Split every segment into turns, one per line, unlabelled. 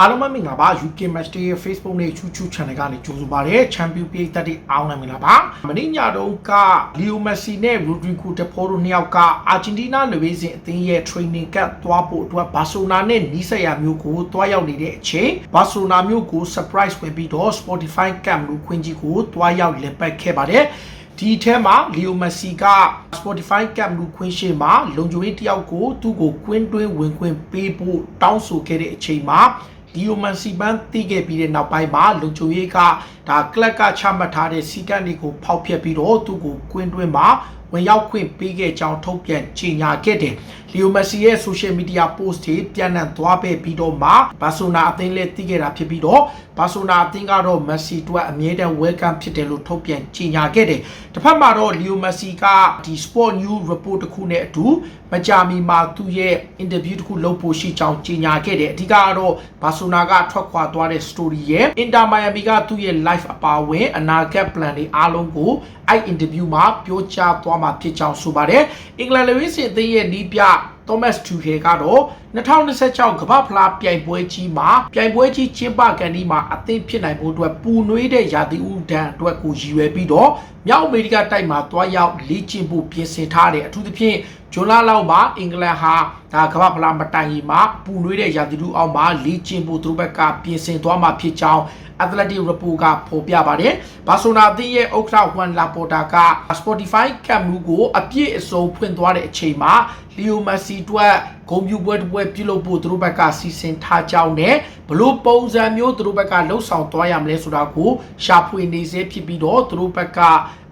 အားလုံးပဲမင်္ဂလာပါ UK Match Day ရဲ့ Facebook နဲ့ YouTube Channel ကနေကြိုဆိုပါရစေ။ Champion ပြည်သက်တွေအားလုံးမင်္ဂလာပါ။မနေ့ညတုန်းက Leo Messi နဲ့ Rodrigo De Paul တို့နှစ်ယောက်ကအာဂျင်တီးနားလူဝေးစဉ်အသင်းရဲ့ training camp သွားဖို့အတွက်ဘာစီလိုနာနဲ့နီးစပ်ရာမျိုးကိုသွားရောက်နေတဲ့အချိန်ဘာစီလိုနာမျိုးကို surprise ဝင်ပြီးတော့ Spotify camp လို့ခွင့်ကြီးကိုသွားရောက်လည်ပတ်ခဲ့ပါတယ်။ဒီထဲမှာလီယိုမက်ဆီက Spotify Camp လူခွင့်ရှိမှာလုံခြုံရေးတယောက်ကိုသူ့ကိုကွင်းတွင်းဝင်ခွင့်ပေးဖို့တောင်းဆိုခဲ့တဲ့အချိန်မှာ လီယိုမက်ဆီပန်းတီးခဲ့ပြီးတဲ့နောက်ပိုင်းမှာလုံခြုံရေးကဒါကလပ်ကချမှတ်ထားတဲ့စီကံတွေကိုဖောက်ဖျက်ပြီးတော့သူ့ကိုကွင်းတွင်းမှာ ဝင်ရောက်ခွင့်ပေးခဲ့ကြောင်းထုတ်ပြန်ကြေညာခဲ့တယ်။လီယိုမက်ဆီရဲ့ social media post တွေပြန်လည်သွားပဲပြီးတော့မှဘာဆိုနာအသင်းလက်တီးခဲ့တာဖြစ်ပြီးတော့ဘာဆိုနာအသင်းကတော့မက်ဆီအတွက်အမြဲတမ်း welcome ဖြစ်တယ်လို့ထုတ်ပြန်ကြေညာခဲ့တယ်။တစ်ဖက်မှာတော့လီယိုမက်ဆီကဒီ sport news report တစ်ခုနဲ့အတူမကြာမီမှာသူ့ရဲ့ interview တစ်ခုလုပ်ဖို့ရှိကြောင်းကြေညာခဲ့တယ်။အဓိကကတော့ဘာဆိုနာကထွက်ခွာသွားတဲ့ story ရဲ့ Inter Miami ကသူ့ရဲ့ life အပါအဝင်အနာဂတ် plan တွေအားလုံးကိုအဲ့ interview မှာပြောကြားသွားမှာဖြစ်ကြောင်းဆိုပါတယ်။အင်္ဂလန်လူဝင်းစင်အသင်းရဲ့နီးပြ Thomas Tuchel ကတော့2026ကမ္ဘာဖလားပြိုင်ပွဲကြီးမှာပြိုင်ပွဲကြီးကျင်းပကန်ဒီမှာအသင်းဖြစ်နိုင်ဖို့အတွက်ပူနွေးတဲ့ရာသီဥဒဏ်အတွက်ကိုရည်ရွယ်ပြီးတော့ မြောက်အမေရိကတိုက်မှာတွားရောက်လေ့ကျင့်ဖို့ပြင်ဆင်ထားတယ်အထူးသဖြင့်ဂျွန်လာလောက်မှာအင်္ဂလန်ဟာဒါကမ္ဘာဖလားမတိုင်ရင်မှာပူနွေးတဲ့ရာသီဥအောက်မှာလေ့ကျင့်ဖို့သူတို့ဘက်ကပြင်ဆင်သွားမှာဖြစ်ကြောင်း Athletic Report ကဖော်ပြပါတယ်။ဘာဆိုနာအသင်းရဲ့ဥက္ကဋ္ဌဟွမ်လာပေါ်တာက Spotify ကမ်မူကိုအပြည့်အစုံဖွင့်သွားတဲ့အချိန်မှာလီယိုမက်ဆီအတွက် ဂုဏ်ပြုပွဲတစ်ပွဲပြုလုပ်ဖို့သူတို့ဘက်ကစီစဉ်ထားကြောင်းနဲ့ဘလို့ပုံစံမျိုးသူတို့ဘက်ကလှုပ်ဆောင်သွားရမလဲဆိုတာကိုရှာဖွေနေစေဖြစ်ပြီးတော့သူတို့ဘက်က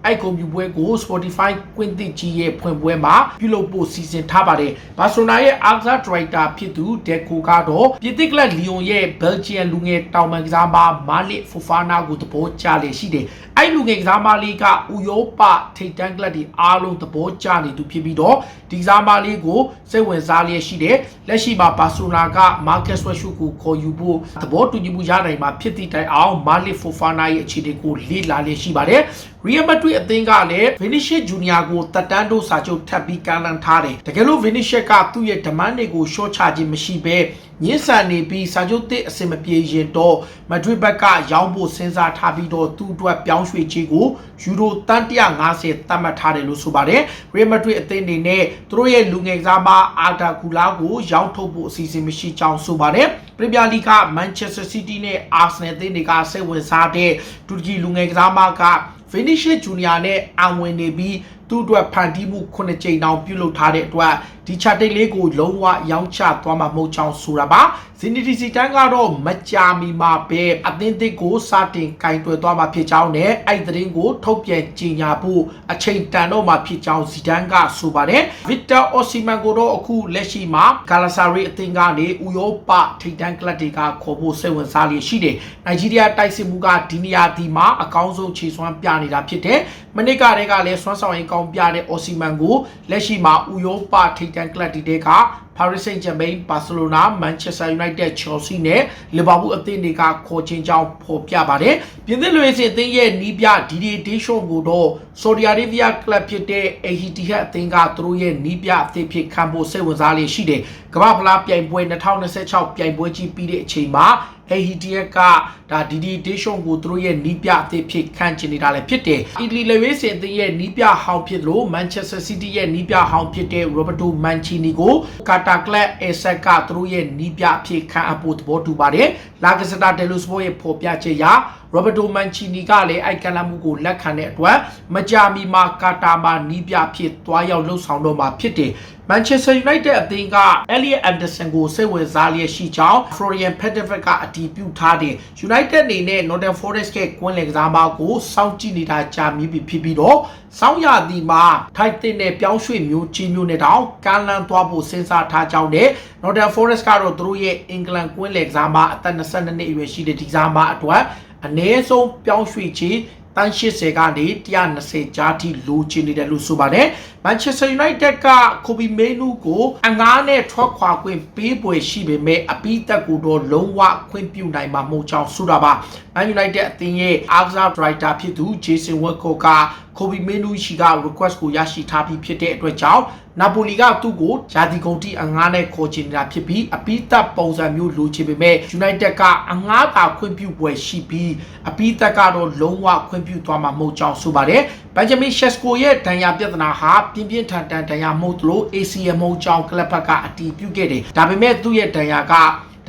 အဲ့ကွန်ပျူပွဲကို Spotify ကွင်းသစ်ကြီးရဲ့ဖွင့်ပွဲမှာပြုလုပ်ဖို့စီစဉ်ထားပါတယ်။ဘာဆိုနာရဲ့ Arca Director ဖြစ်သူ Deco ကတော့ပြည်သစ်ကလပ်လီယွန်ရဲ့ Belgian လူငယ်တောင်ပန်ကစားမမာလစ်ဖူဖာနာကိုသဘောကျလေရှိတယ်။အဲ့လူငယ်ကစားမလေးကဥရောပထိပ်တန်းကလပ်ဒီအားလုံးသဘောကျနေသူဖြစ်ပြီးတော့ဒီကစားမလေးကိုစိတ်ဝင်စားလျက်ရှိတယ်။လက်ရှိမှာဘာဆိုနာက Marcus Rashford ကိုခေါ်ယူဖို့သဘောတူညီမှုရနိုင်မှာဖြစ်သည့်တိုင်အောင်မာလစ်ဖူဖာနာရဲ့အခြေအနေကိုလေ့လာလျက်ရှိပါတယ်။ Real Madrid အသင်းကလည်း Vinicius Junior ကိုတက်တန်းတို့စာချုပ်ထပ်ပြီးကမ်းလှမ်းထားတယ်။တကယ်လို့ Vinicius ကသူ့ရဲ့ demand တွေကို short ချခြင်းမရှိဘဲညှင်းဆန်နေပြီးစာချုပ်တစ်အဆင်မပြေရင်တော့ Madrid ဘက်ကရောင်းဖို့စဉ်းစားထားပြီးတော့သူ့အတွက်ပြောင်းရွှေ့ခြင်းကိုယူရိုတန်150သတ်မှတ်ထားတယ်လို့ဆိုပါတယ်။ Real Madrid အသင်းအနေနဲ့သူတို့ရဲ့လူငယ်ကစားမအာတာကူလာကိုရောင်းထုတ်ဖို့အစီအစဉ်မရှိကြောင်းဆိုပါတယ်။ Premier League က Manchester City နဲ့ Arsenal အသင်းတွေကစိတ်ဝင်စားတဲ့တူရကီလူငယ်ကစားမက Vinicius Junior နဲ့အံဝင်နေပြီးသူ့အတွက်ဖန်တီးမှု9ကြိမ်တောင်ပြုလုပ်ထားတဲ့အတွက်ဒီချတိတ်လေးကိုလုံးဝရောင်းချသွားမှာမဟုတ်ချောင်းဆိုတာပါဇီနီတီစီတန်ကတော့မကြာမီမှာပဲအသင်းသစ်ကိုစတင်ကင်တွယ်သွားမှာဖြစ်ကြောင်းနဲ့အဲ့ဒီသတင်းကိုထုတ်ပြန်ကြေညာဖို့အချိန်တန်တော့မှာဖြစ်ကြောင်းဇီဒန်ကဆိုပါတယ်ဗစ်တာအော်စီမန်ကိုတော့အခုလက်ရှိမှာဂါလာဆာရီအသင်းကနေဥရောပထိပ်တန်းကလပ်တွေကခေါ်ဖို့စိတ်ဝင်စားလျက်ရှိတယ်နိုင်ဂျီးရီးယားတိုက်စစ်မှုကဒီနီယာဒီမှာအကောင်းဆုံးခြေစွမ်းပြနေတာဖြစ်တယ်မနစ်ကတည်းကလည်းစွမ်းဆောင်ရင်ကောင်းပြတဲ့အော်စီမန်ကိုလက်ရှိမှာဥရောပထိပ်တန်းကလပ်တွေက Paris Saint-Germain, Barcelona, Manchester United, Chelsea နဲ့ Liverpool အသင်းတွေကခေါ်ချင်းကြောင်းဖော်ပြပါတယ်။ပြင်သစ်လူရေးစင်အသင်းရဲ့နီးပြ Didier Deschamps ကိုတော့ Saudi Arabia ကလပ်ဖြစ်တဲ့ Al-Ittihad အသင်းကသူတို့ရဲ့နီးပြအသင်းဖြစ်ခံဖို့စိတ်ဝင်စားလေးရှိတယ်။ကမ္ဘာဖလားပြိုင်ပွဲ2026ပြိုင်ပွဲကြီးပြီးတဲ့အချိန်မှာ AHTF ကဒါဒီဒီဒေးရှုံကိုသူတို့ရဲ့နီးပြအသစ်ဖြစ်ခန့်ချင်နေတာလည်းဖြစ်တယ်။အီတလီလေဝေးစင်အသင်းရဲ့နီးပြဟောင်းဖြစ်လို့မန်ချက်စတာစီးတီးရဲ့နီးပြဟောင်းဖြစ်တဲ့ရိုဘတ်တိုမန်ချီနီကိုကာတာကလပ်အဆက်ကသူတို့ရဲ့နီးပြအဖြစ်ခန့်အပ်ဖို့သဘောတူပါတယ်။လာဂစတာဒယ်လိုစပိုရဲ့ဖော်ပြချက်အရ ရိုဘတ်တိုမန်ချီနီကလည်းအိုက်ကလမှုကိုလက်ခံတဲ့အတွက်မကြာမီမှာကာတာမှာနီးပြဖြစ်သွားရောက်လှုပ်ဆောင်တော့မှာဖြစ်တယ်။ Manchester United အသင်းက Elliot Anderson ကိုစိတ်ဝင်စားလျက်ရှိကြောင်း Florian Petavet ကအတည်ပြုထားတယ်။ United အနေနဲ့ Nottingham Forest ရဲ့ကွင်းလယ်ကစားမကိုစောင့်ကြည့်နေတာကြာမြင့်ပြီဖြစ်ပြီးတော့စောင့်ရသည်မှာထိုက်တဲ့နဲ့ပြောင်းရွှေ့မျိုးချင်းမျိုးနဲ့တောင်ကမ်းလှမ်းသွားဖို့စဉ်းစားထားကြောင်းနဲ့ Nottingham Forest ကတော့သူတို့ရဲ့အင်္ဂလန်ကွင်းလယ်ကစားမအသက်22နှစ်အရွယ်ရှိတဲ့ဒီကစားမအတွက် အနည်းဆုံးပြောင်းရွှေ့ခြင်းတန်း80ကနေ120ကြားထိလိုချင်နေတယ်လို့ဆိုပါတယ်။ Manchester United ကကိုဘီမေနူကိုအငားနဲ့ထွက်ခွာခွင့်ပေးပွဲရှိပေမဲ့အပိသက်ကိုတော့လုံးဝခွင့်ပြုနိုင်မှာမဟုတ်ကြောင်းဆိုတာပါ။ Man United အသင်းရဲ့အားကစားဒရိုက်တာဖြစ်သူ Jason Wilcock ကကိုဘီမင်းနူးရှိက request ကိုရရှိထားပြီးဖြစ်တဲ့အတွက်ကြောင့်နာပိုလီကသူ့ကိုယာတီကုန်တီအငားနဲ့ခေါ်ချင်နေတာဖြစ်ပြီးအပိသက်ပုံစံမျိုးလိုချင်ပေမဲ့ United ကအငားသာခွင့်ပြုပွဲရှိပြီးအပိသက်ကတော့လုံးဝခွင့်ပြုသွားမှာမဟုတ်ကြောင်းဆိုပါတယ်ဘန်ဂျမင်ရှက်စကိုရဲ့ဒဏ်ရာပြဿနာဟာပြင်းပြင်းထန်ထန်ဒဏ်ရာမဟုတ်သလို ACM မဟုတ်ကြောင်းကလပ်ဘက်ကအတီးပြုတ်ခဲ့တယ်ဒါပေမဲ့သူ့ရဲ့ဒဏ်ရာက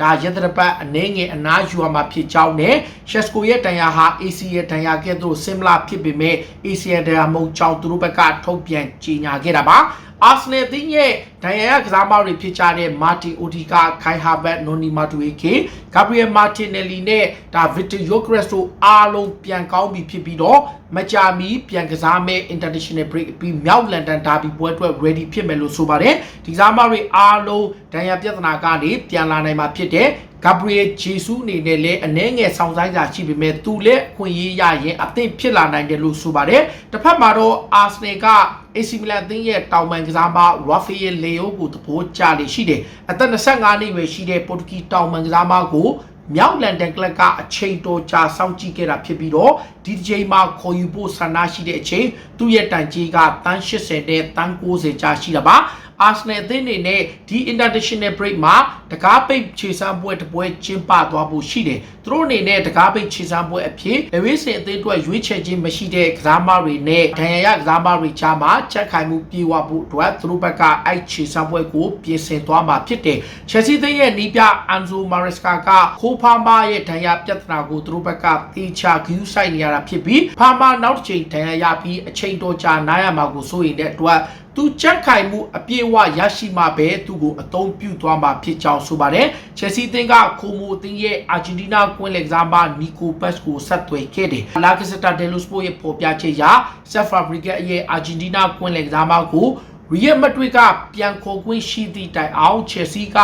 ဒါရတရပတ်အနေငယ်အနာယူရမှာဖြစ်ကြောင်းနဲ့ရှက်စကိုရဲ့တန်ရာဟာ AC ရဲ့တန်ရာကဲ့သို့ဆင်မလာဖြစ်ပေမဲ့ AC ရဲ့တန်ရာမဟုတ်ကြောင်းသူတို့ဘက်ကထုတ်ပြန်ကြေညာခဲ့တာပါအာဆနယ်တင်းရဲ့ဒိုင်ယာကစားမတွေဖြစ်ကြတဲ့မာတီအိုဒီကာခိုင်ဟာဘတ်နိုနီမာတူအေကေဂါဘရီယယ်မာတင်နယ်လီနဲ့ဒါဗစ်တာယိုကရက်စ်တို့အားလုံးပြန်ကောင်းပြီဖြစ်ပြီးတော့မကြာမီပြန်ကစားမဲ့ international break ပြီးမြောက်လန်ဒန်ဒါဘီပွဲအတွက် ready ဖြစ်မယ်လို့ဆိုပါတယ်ဒီကစားမတွေအားလုံးဒိုင်ယာပြဿနာကနေပြန်လာနိုင်မှာဖြစ်တဲ့ဂါဘရီယယ်ဂျေဆူးအနေနဲ့လည်းအနှဲငယ်ဆောင်ဆိုင်စာရှိပေမဲ့သူလည်းခွင့်ရေးရရင်အသင့်ဖြစ်လာနိုင်တယ်လို့ဆိုပါတယ်တစ်ဖက်မှာတော့အာဆနယ်က AC Milan အသင်းရဲ့တောင်ပန်ကစားမ Rafael Leo ကိုသဘောကျလေရှိတယ်အသက်25နှစ်ရွယ်ရှိတဲ့ပေါ်တူဂီတောင်ပန်ကစားမကိုမြောက်လန်ဒန်ကလပ်ကအချိန်တော်ကြာစောင့်ကြည့်ခဲ့တာဖြစ်ပြီးတော့ဒီတစ်ချိန်မှာခေါ်ယူဖို့ဆန္ဒရှိတဲ့အချိန်သူ့ရဲ့တန်ကြီးကတန်း80နဲ့တန်း90ကြာရှိတာပါ အာဆနယ်အသင်းအနေနဲ့ဒီ international break မှာတကားပိတ်ခြေစမ်းပွဲတစ်ပွဲကျင်းပသွားဖို့ရှိတယ်။သူတို့အနေနဲ့တကားပိတ်ခြေစမ်းပွဲအဖြစ်လဝိစင်အသင်းအတွက်ရွေးချယ်ခြင်းမရှိတဲ့ကစားမတွေနဲ့ဒဏ်ရာရကစားမတွေကြားမှာချက်ခိုင်မှုပြေဝဖို့အတွက်သူတို့ဘက်ကအဲ့ခြေစမ်းပွဲကိုပြင်ဆင်သွားမှာဖြစ်တယ်။ Chelsea သင်းရဲ့နီးပြအန်ဇိုမာရက်စကာကခိုးဖာမာရဲ့ဒဏ်ရာပြဿနာကိုသူတို့ဘက်ကတေချာဂယူးဆိုင်နေရတာဖြစ်ပြီးဖာမာနောက်တစ်ချိန်ဒဏ်ရာရပြီးအချိန်တော်ကြာနားရမှာကိုစိုးရိမ်တဲ့အတွက် သူချက်ခိုင်မှုအပြည့်အဝရရှိမှပဲသူ့ကိုအသုံးပြုသွားမှာဖြစ်ကြောင်းဆိုပါတယ်။ချက်စီသင်းကခိုမိုအသင်းရဲ့အာဂျင်တီးနားကွင်းလက်ကစားမနီကိုပတ်စ်ကိုဆက်သွယ်ခဲ့တယ်။လာကစတာဒယ်လိုစပိုရဲ့ပေါ်ပြချက်အရဆက်ဖာဘရီဂက်ရဲ့အာဂျင်တီးနားကွင်းလက်ကစားမကိုရီယယ်မက်ဒရစ်ကပြန်ခေါ်ခွင့်ရှိသည့်တိုင်အောင်ချက်စီက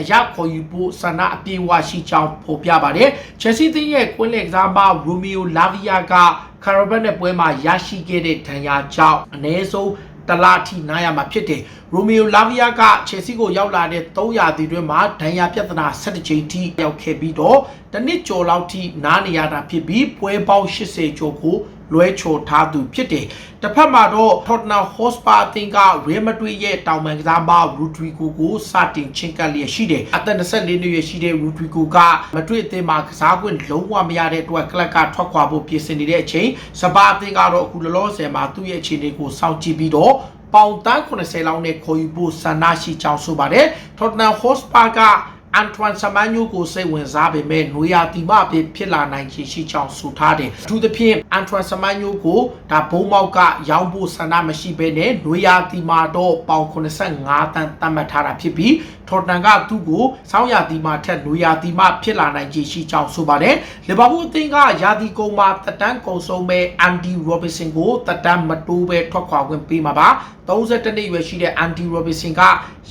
အရခေါ်ယူဖို့ဆန္ဒအပြေအဝရှိကြောင်းဖော်ပြပါတယ်။ချက်စီသင်းရဲ့ကွင်းလက်ကစားမရိုမီယိုလာဗီယာကကာရဘတ်နဲ့ပွဲမှာရရှိခဲ့တဲ့ဒဏ်ရာကြောင့်အ ਨੇ ဆုံး တလားထိနားရမှာဖြစ်တယ်။ရိုမီယိုလာဗီယာကချယ်ဆီကိုရောက်လာတဲ့300တီတွင်းမှာဒဏ်ရာပြဿနာ17ချိန်ထိရောက်ခဲ့ပြီးတော့တနစ်ကျော်လောက်ထိနားနေရတာဖြစ်ပြီးပွဲပေါင်း80ကျော်ကို လွဲချော်ထားသူဖြစ်တယ်။တစ်ဖက်မှာတော့ Tottenham Hotspur အသင်းက Real Madrid ရဲ့တောင်ပန်ကစားမ Rodrigo ကိုစတင်ချင်းကပ်လျက်ရှိတယ်။အသက်24နှစ်ရွယ်ရှိတဲ့ Rodrigo က Madrid အသင်းမှာကစားခွင့်လုံးဝမရတဲ့အတွက်ကလပ်ကထွက်ခွာဖို့ပြင်ဆင်နေတဲ့အချိန်စပါအသင်းကတော့အခုလောလောဆယ်မှာသူ့ရဲ့အခြေအနေကိုစောင့်ကြည့်ပြီးတော့ပေါင်တန်း80လောက်နဲ့ခေါ်ယူဖို့ဆန္ဒရှိကြောင်းဆိုပါတယ်။ Tottenham Hotspur က အန်ထွမ်ဆမန်ညိုကိုစိတ်ဝင်စားပေမဲ့နွေရာသီမအဖြစ်ဖြစ်လာနိုင်ခြေရှိကြောင်းဆိုထားတယ်။အထူးသဖြင့်အန်ထွမ်ဆမန်ညိုကိုဒါဘုံမောက်ကရောင်းဖို့ဆန္ဒမရှိဘဲနဲ့နွေရာသီမှာတော့ပေါင်85တန်းသတ်မှတ်ထားတာဖြစ်ပြီးထော်တန်ကသူ့ကိုစောင်းရာသီမှာထက်နွေရာသီမှာဖြစ်လာနိုင်ခြေရှိကြောင်းဆိုပါတယ်။လီဗာပူးအသင်းကရာသီကုန်မှာတက်တန်းကုန်ဆုံးမဲ့အန်ဒီရောဘစ်ဆင်ကိုတက်တန်းမတိုးပဲထွက်ခွာခွင့်ပေးမှာပါ။32နှစ်ရွယ်ရှိတဲ့အန်ဒီရောဘစ်ဆင်က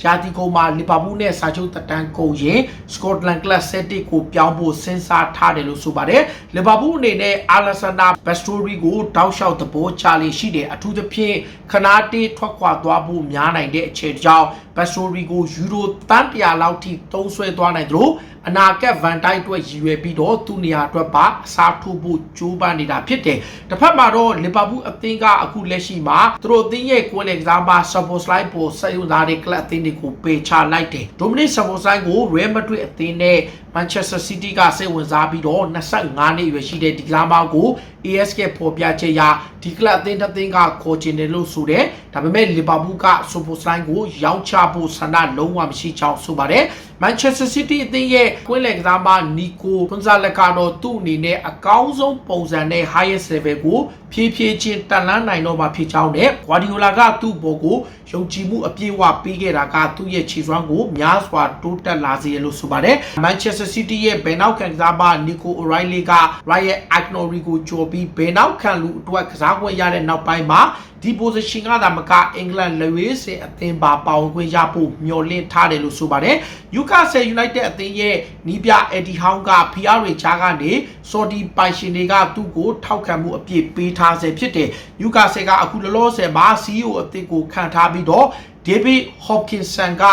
ရာသီကုန်မှာလီဗာပူးနဲ့စာချုပ်တက်တန်းကုန်ရင်စကော့တလန်ကလပ်ဆက်တစ်ကိုပြောင်းဖို့စဉ်းစားထားတယ်လို့ဆိုပါတယ်။လီဗာပူးအနေနဲ့အာလက်ဆန်နာဘက်စတိုရီကိုတောက်လျှောက်သဘောချလေးရှိတယ်အထူးသဖြင့်ခနာတေးထွက်ခွာသွားဖို့များနိုင်တဲ့အခြေကြောင့်ဘက်စတိုရီကိုယူရိုတန်100လောက်ထိသုံးဆွဲသွားနိုင်သလိုအနာကက်ဗန်တိုက်အတွက်ရည်ရွယ်ပြီးတော့သူ့နေရာအတွက်ပါအစားထိုးဖို့ကြိုးပမ်းနေတာဖြစ်တယ်။တစ်ဖက်မှာတော့လီဗာပူးအသင်းကအခုလက်ရှိမှာသူတို့အသင်းရဲ့ကွင်းလက်ကစားမှာဆာပိုစလိုက်ပေါ်ဆက်ယူလာတဲ့ကလပ်အသင်းတွေကိုပေချလိုက်တယ်။ဒိုမနစ်ဆာပိုစလိုက်ကိုရီယယ်မက်ဒရစ်အသင်းနဲ့ Manchester City ကစိတ်ဝင်စားပြီးတော့25နှစ်ရွယ်ရှိတဲ့ဒီကလာမောက်ကို ASK ပေါ်ပြချက်ရာဒီကလပ်အသင်းတစ်သင်းကခေါ်ချင်တယ်လို့ဆိုတယ်။ဒါပေမဲ့လီဗာပူးကဆိုပိုစလိုက်ကိုရောင်းချဖို့ဆန္ဒလုံးဝမရှိချောင်းဆိုပါတယ်။ Manchester City အသင်းရဲ့ကွင်းလက်ကစားမနီကိုကွန်ဇာလက်ကတော့သူ့အနေနဲ့အကောင်းဆုံးပုံစံနဲ့ highest level ကို ဖြည်းဖြည်းချင်းတက်လန်းနိုင်တော့မှာဖြစ်ကြောင်းနဲ့ Guardiola ကသူ့ဘောကိုယုံကြည်မှုအပြည့်အဝပေးခဲ့တာကသူ့ရဲ့ခြေစွမ်းကိုများစွာတိုးတက်လာစေရလို့ဆိုပါတယ်။ Manchester City ရဲ့ဘယ်နောက်ကစားမနီကို O'Reilly က Ryan Agnori ကိုကြော်ပြီးဘယ်နောက်ခံလူအတွက်ကစားခွင့်ရတဲ့နောက်ပိုင်းမှာ ဒီ position ကသာမကအင်္ဂလန်လက်ဝဲစင်အသင်းပါပေါင်ခွင့်ရဖို့မျှော်လင့်ထားတယ်လို့ဆိုပါတယ်။ Newcastle United အသင်းရဲ့နီးပြ Eddie Howe က PR တွေချားကနေ Saudi ပိုင်ရှင်တွေကသူ့ကိုထောက်ခံမှုအပြည့်ပေးထားဆဲဖြစ်တယ်။ Newcastle ကအခုလောလောဆယ်မှာ CEO အသစ်ကိုခံထားပြီးတော့ David Hopkinson က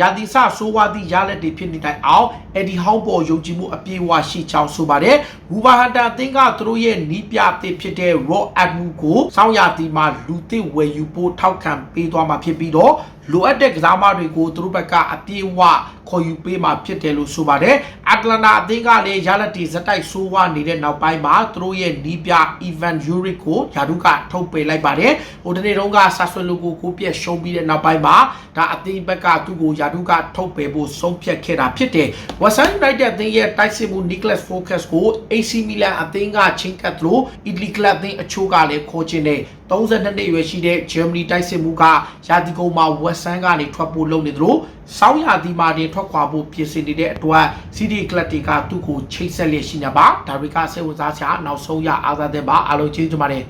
ရာသီစဆိုးဝါးသည့်ရလက်တွေဖြစ်နေတိုင်အောင်အဲ့ဒီဟောင်းပေါ်ယုံကြည်မှုအပြည့်အဝရှိချောင်းဆိုပါတယ်ဝူဘာဟန်တာအသင်းကသူတို့ရဲ့နီးပြအသစ်ဖြစ်တဲ့ Raw Admu ကိုစောင်းရတီမှာလူသစ်ဝယ်ယူဖို့ထောက်ခံပေးသွားမှာဖြစ်ပြီးတော့လိုအပ်တဲ့ကစားမတွေကိုသူတို့ဘက်ကအပြည့်အဝခေါ်ယူပေးမှာဖြစ်တယ်လို့ဆိုပါတယ်အတ္တလန္တာအသင်းကလည်းရလက်တီဇက်တိုက်ဆိုးဝါနေတဲ့နောက်ပိုင်းမှာသူတို့ရဲ့နီးပြ Ivan Yuric ကိုယာဒုကထုတ်ပယ်လိုက်ပါတယ်ဟိုတနေ့တုန်းကဆာဆွေလိုကိုကိုပြက်ရှုံးပြီးတဲ့နောက်ပိုင်းမှာဒါအသင်းဘက်ကသူ့ကိုယာဒုကထုတ်ပယ်ဖို့ဆုံးဖြတ်ခဲ့တာဖြစ်တယ် West Ham United အသင်းရဲ့တိုက်စစ်မှု Nicholas Focus ကို AC Milan အသင်းကချင်းကပ်သလို Italy Club အသင်းအချို့ကလည်းခေါ်ချင်တယ်32နှစ်ရွယ်ရှိတဲ့ Germany တိုက်စစ်မှုကရာသီကုန်မှာ West Ham ကနေထွက်ဖို့လုပ်နေသလိုစောင်းရာသီမှာတင်ထွက်ခွာဖို့ပြင်ဆင်နေတဲ့အတွက် CD Club တွေကသူ့ကိုချိတ်ဆက်လျက်ရှိနေပါဒါတွေကစိတ်ဝင်စားစရာနောက်ဆုံးရအားသာတဲ့ပါအားလုံးကျေးဇူးတင်ပါတယ်